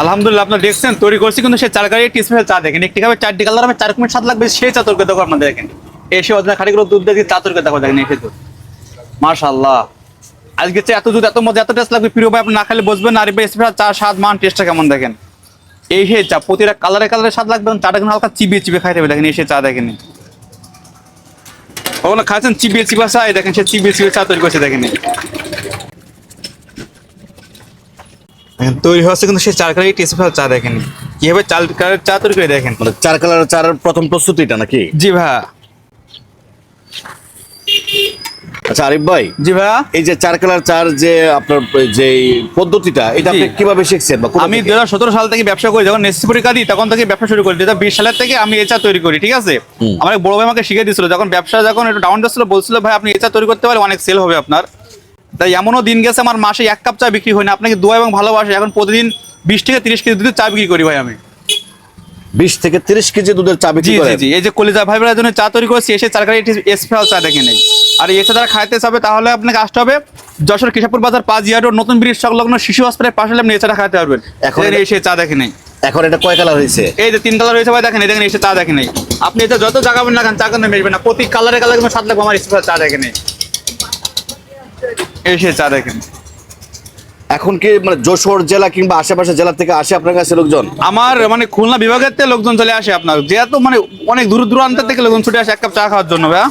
আলহামদুলিল্লাহ আপনার দেখছেন তৈরি করছি কিন্তু সে চার গাড়ি স্পেশাল চা দেখেন। একটি খাবে চারটি কালার হবে চার কুমির স্বাদ লাগবে সেই চা তরকারি দেখো আপনাদের দেখেন। এসে অজনা খাটি করে দুধ দেখি চা তরকারি দেখো দেখেন এসে দুধ। মাশাল্লাহ আজকে এত দুধ এত মজা এত টেস্ট লাগবে প্রিয় ভাই আপনি না খালি বসবেন আর এবার স্পেশাল চা স্বাদ মান টেস্টটা কেমন দেখেন? এই সে চা প্রতিটা কালারে কালারে স্বাদ লাগবে চাটা কিন্তু হালকা চিবিয়ে চিবিয়ে খাইতে হবে দেখেন এসে চা দেখেন। ওগুলো খাচ্ছেন চিবিয়ে চিবিয়ে চা এই দেখেন সে চিবিয়ে চিবিয়ে চা তৈরি করছে দেখেন, তৈরি হচ্ছে কিন্তু সে চার কালারই স্পেশাল চা দেখেন কীভাবে চাল কালারের চা তৈরি করে দেখেন? মানে চার কালার চার প্রথম প্রস্তুতিটা নাকি? জি ভাইয়া। আচ্ছা আরিফ ভাই জি ভাইয়া। এই যে চার কালার চার যে আপনার যে পদ্ধতিটা এটা আপনি কীভাবে শিখছেন বা আমি? দু হাজার সতেরো সাল থেকে ব্যবসা করি যখন নেসি পরীক্ষা দিই তখন থেকে ব্যবসা শুরু করি। দু হাজার বিশ সালের থেকে আমি এচা তৈরি করি ঠিক আছে? আমার বড় ভাই আমাকে শিখে দিয়েছিল যখন ব্যবসা যখন একটু ডাউন যাচ্ছিল বলছিল ভাই আপনি এচা তৈরি করতে পারলে অনেক সেল হবে আপনার। তাই এমনও দিন গেছে আমার মাসে এক কাপ চা বিক্রি হয় না। আপনাকে দোয়া এবং ভালোবাসে এখন প্রতিদিন বিশ থেকে তিরিশ কেজি দুধের চা বিক্রি করি ভাই আমি। বিশ থেকে তিরিশ কেজি দুধের চা বিক্রি জি জি এই যে কলিজা ভাই বোনের জন্য চা তৈরি করেছি এসে চার গাড়ি স্পেশাল চা দেখে নেই। আর এসে যারা খাইতে চাবে তাহলে আপনাকে আসতে হবে যশোর কিশাপুর বাজার পাঁচ ইয়ার রোড নতুন ব্রিজ সংলগ্ন শিশু হসপিটালের পাশে আপনি এছাড়া খাইতে পারবেন। এখন এসে চা দেখে নেই। এখন এটা কয় কালার হয়েছে? এই যে তিন কালার রয়েছে ভাই দেখেন দেখেন এসে চা দেখে নেই। আপনি এটা যত জাগাবেন না কেন চা কিন্তু মেশবেন না প্রতি কালারে কালারে কিন্তু সাত লাগবে আমার স্পেশাল চা দেখে নেই। এসে চা দেখেন। এখন কি মানে যশোর জেলা কিংবা আশেপাশে জেলা থেকে আসে আপনার কাছে লোকজন? আমার মানে খুলনা বিভাগের থেকে লোকজন চলে আসে আপনার। যেহেতু মানে অনেক দূর দূরান্ত থেকে লোকজন ছুটে আসে এক কাপ চা খাওয়ার জন্য ভাইয়া।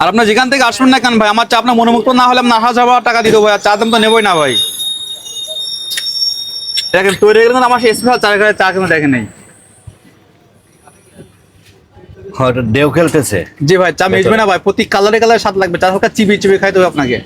আর আপনার যেখান থেকে আসবেন না কেন ভাই আমার চা আপনার মনোমুক্ত না হলে আপনার হাজার হাজার টাকা দিতে ভাই চা দাম তো নেবই না ভাই। দেখেন তৈরি গেলে আমার স্পেশাল চা চা কিন্তু দেখে নেই। হ্যাঁ, এটা ঢেউ খেলতেছে। জি ভাই চা মিশবে না ভাই প্রতি কালারে কালারে স্বাদ লাগবে। চা হালকা চিবি চিবি খাইতে হবে আপনাকে।